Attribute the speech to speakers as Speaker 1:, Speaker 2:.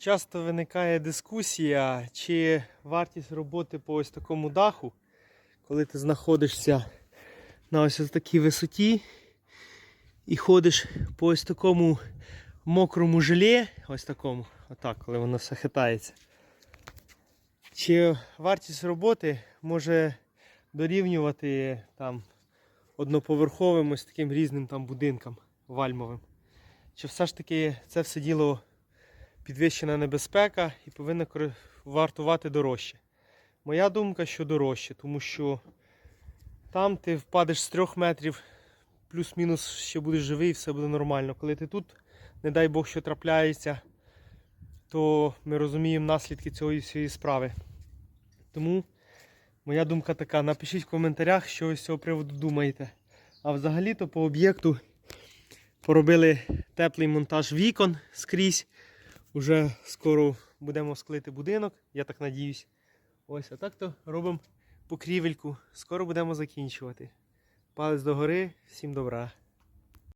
Speaker 1: Часто виникає дискусія, чи вартість роботи по ось такому даху, коли ти знаходишся на ось такій висоті і ходиш по ось такому мокрому желе, ось такому, отак, коли воно все хитається. Чи вартість роботи може дорівнювати там одноповерховим ось таким різним там будинкам вальмовим? Чи все ж таки це все діло підвищена небезпека і повинна вартувати дорожче? Моя думка, що дорожче, тому що там ти впадеш з трьох метрів, плюс-мінус ще будеш живий, все буде нормально. Коли ти тут, не дай Бог, що трапляється, то ми розуміємо наслідки цієї всієї справи. Тому моя думка така: напишіть в коментарях, що ви з цього приводу думаєте. А взагалі-то по об'єкту поробили теплий монтаж вікон скрізь. Уже скоро будемо склити будинок, я так надіюсь. Ось, а так то робимо покрівельку. Скоро будемо закінчувати. Палець догори, всім добра.